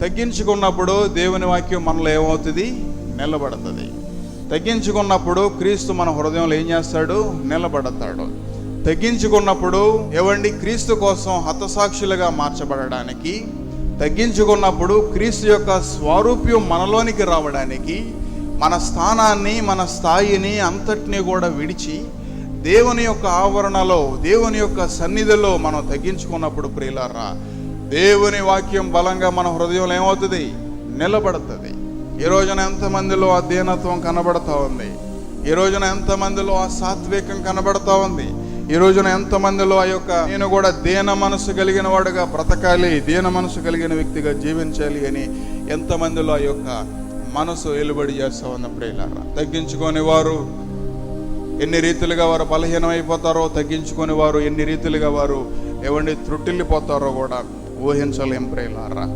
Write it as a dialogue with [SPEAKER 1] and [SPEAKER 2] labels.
[SPEAKER 1] తగ్గించుకున్నప్పుడు దేవుని వాక్యం మనలో ఏమవుతుంది? నిలబడుతుంది. తగ్గించుకున్నప్పుడు క్రీస్తు మన హృదయంలో ఏం చేస్తాడు? నిలబడతాడు. తగ్గించుకున్నప్పుడు ఏవండి? క్రీస్తు కోసం హతసాక్షులుగా మార్చబడడానికి తగ్గించుకున్నప్పుడు క్రీస్తు యొక్క స్వారూప్యం మనలోనికి రావడానికి మన స్థానాన్ని మన స్థాయిని అంతటినీ కూడా విడిచి దేవుని యొక్క ఆవరణలో దేవుని యొక్క సన్నిధిలో మనం తగ్గించుకున్నప్పుడు ప్రియులారా దేవుని వాక్యం బలంగా మన హృదయంలో ఏమవుతుంది? నిలబడుతుంది. ఈ రోజున ఎంతమందిలో ఆ దీనత్వం కనబడతా ఉంది? ఈ రోజున ఎంతమందిలో ఆ సాత్వికం కనబడతా ఉంది? ఈ రోజున ఎంతమందిలో ఆ యొక్క నేను కూడా దీన మనసు కలిగిన వాడుగా బ్రతకాలి దీన మనసు కలిగిన వ్యక్తిగా జీవించాలి అని ఎంతమందిలో ఆ యొక్క మనసు వెలుబడి చేస్తా ఉన్న ప్రియులారా. తగ్గించుకొని వారు ఎన్ని రీతిలుగా వారు బలహీనమైపోతారో తగ్గించుకొని వారు ఎన్ని రీతిలుగా వారు ఏవండి త్రుటిల్లిపోతారో కూడా ఊహించలేం ప్రియులారా.